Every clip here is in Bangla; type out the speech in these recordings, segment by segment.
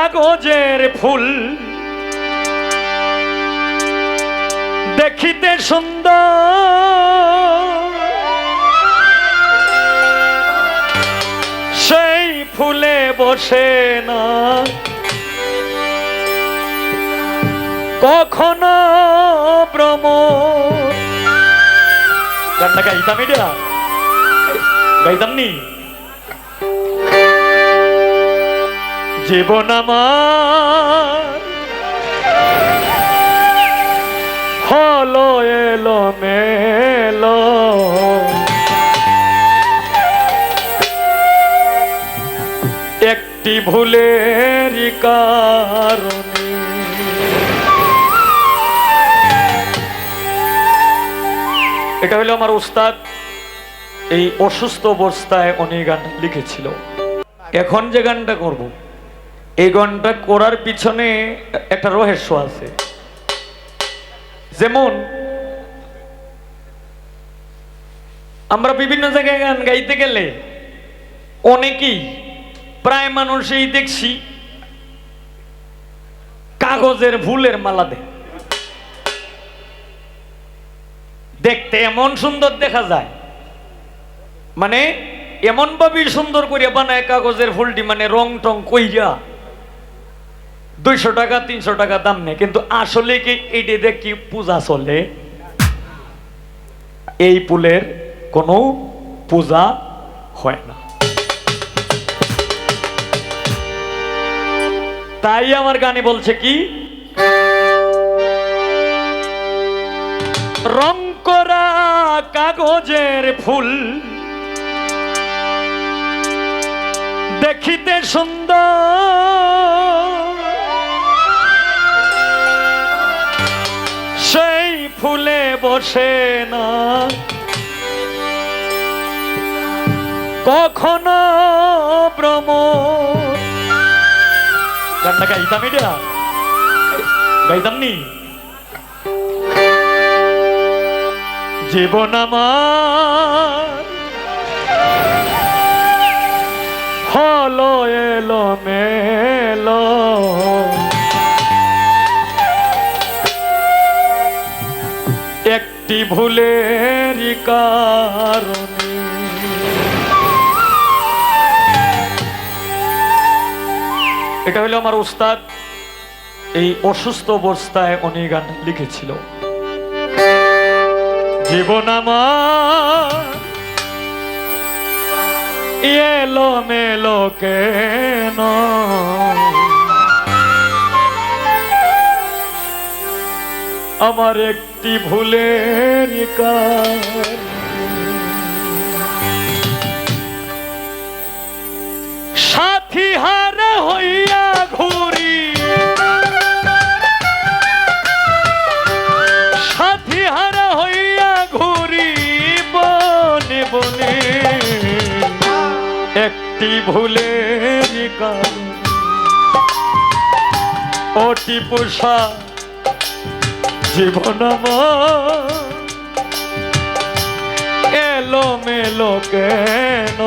কাগজের ফুল দেখিতে সুন্দর। সেই ফুলে বসে না। কখনো ভ্রম গানটা গাইতাম এটা? গাইতাম নি? জীবন আমার। হলো এলো মেলো একটি ভুলের কারণে এটা হলো আমার উস্তাদ, এই অসুস্থ অবস্থায় উনি গান লিখেছিল। এখন যে গানটা করব এই গানটা করার পিছনে একটা রহস্য আছে। যেমন, আমরা বিভিন্ন জায়গায় গান গাইতে গেলে অনেকেই প্রায় মানুষই দেখছি কাগজের ফুলের মালা দেখতে এমন সুন্দর দেখা যায়। মানে এমন ভাবে সুন্দর করিয়া বানায় কাগজের ফুলটি মানে রং টং কইরা দুইশো টাকা, তিনশো টাকা দাম নেই। কিন্তু আসলে কি এইটি দেখি পূজা চলে? এই ফুলের কোনো পূজা হয় না। তাই আমার গানে বলছে কি? রং করা কাগজের ফুল দেখিতে সুন্দর বসে না। কখনো ভ্রম গানটা গাইতাম এটা গাইতাম নি। জীবন আমার হলো এলো মেলো একটি ভুলের কারণে। এটা হলো আমার উস্তাদ, এই অসুস্থ অবস্থায় উনি গান লিখেছিল। জীবন আমার এলো মেলো কেন? আমার একটি ভুলের সাথী হারা হইয়া ঘুরি। সাথী হারা হইয়া ঘুরি বনে বনে। একটি ভুলের কারণ অটি পোষা জীবন এলো মেলো কেন?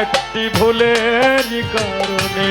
একটি ভুলের কারণে।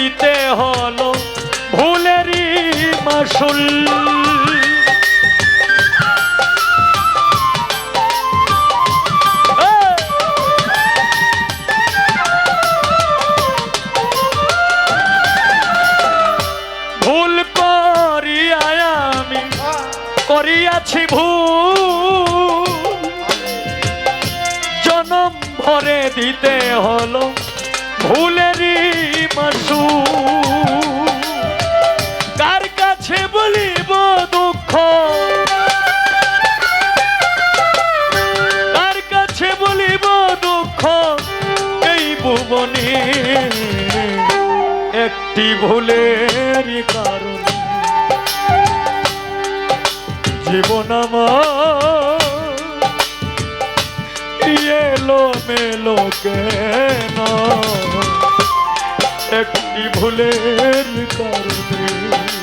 দিতে হলো ভুলেরই মাসুল। মাসু কার কাছে বলিব দুঃখ? কার কাছে বলিব দুঃখ? এই ভুবনে একটি ভুলের কারণ। জীবন আমার এলো মেলো কেন? ভুলের কারণে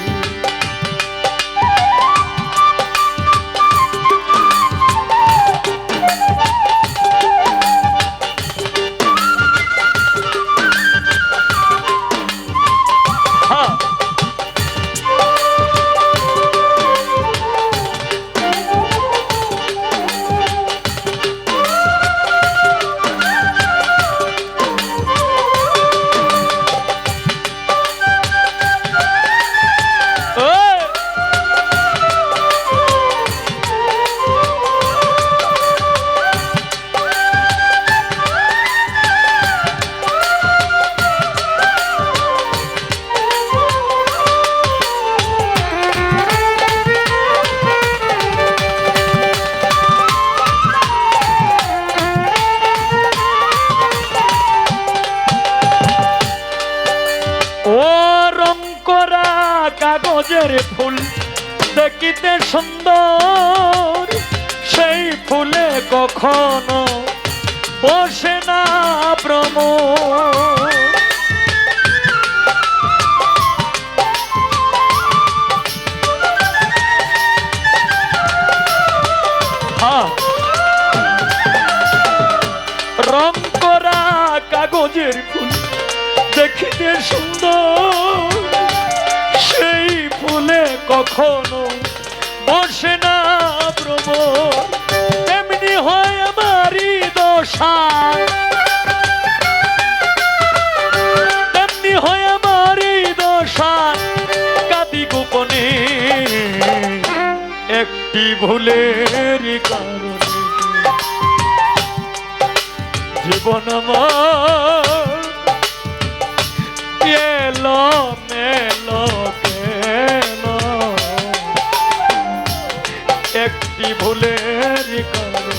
কাগজের ফুল দেখিতে সুন্দর। সেই ফুলে কখনো বসে না ভ্রম রং করা কাগজের ফুল দেখিতে সুন্দর। কখনো বসে না ভ্রমণ তেমনি হয় আমারই দশা তেমনি হয় একটি ভুলের জীবন আমার মেলো ভুলের কারণে।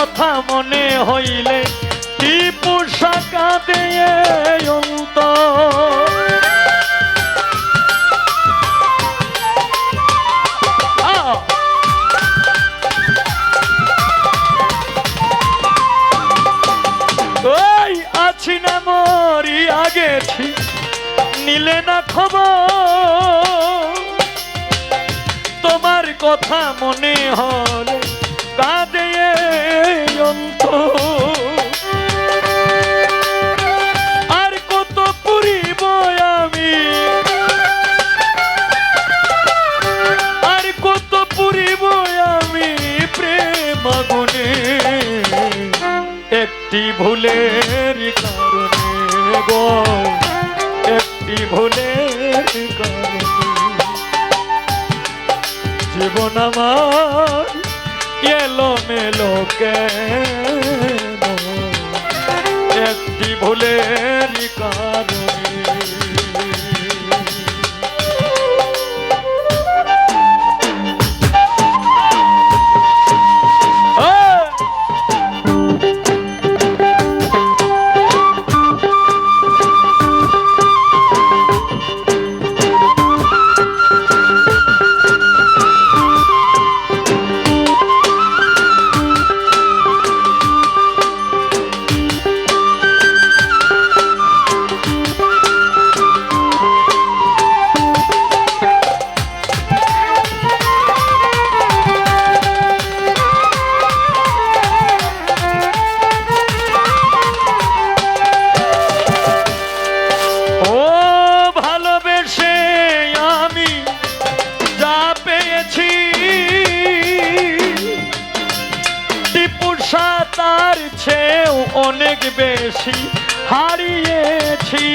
কথা মনে হইলে টিপু শাখা দিয়ে অন্তর? আছি না মরিয়া গেছি নিলে না খবর। তোমার কথা মনে হলে কাঁদে অন্তর। আর কত পুরিব আমি? আর কত পুরিব আমি প্রেম আগুনে? একটি ভুলের কারণে গো, একটি ভুলের কারণে। জীবন আমার এলো মেলো কেন? একটি ভুলের কারণে অনেক বেশি হারিয়েছি।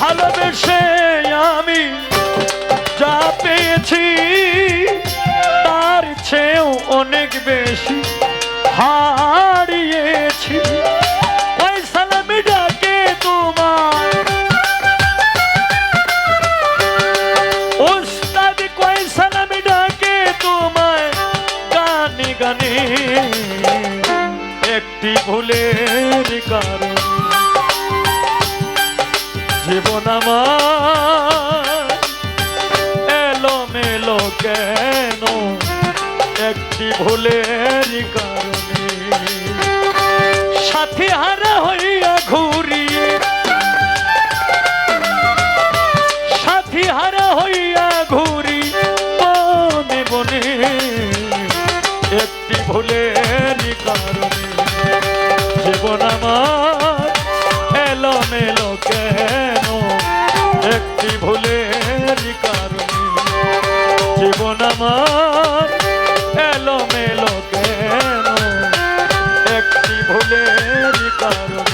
ভালোবেসে আমি একটি ভুলের জীবন আমার এলো মেলো কেন? একটি ভুলের কারণে। সাথী হারা হইয়া ঘুরিয়ে সাথী হারা হইয়া আমার এলো মেলো কেন? একটি ভুলের কারণে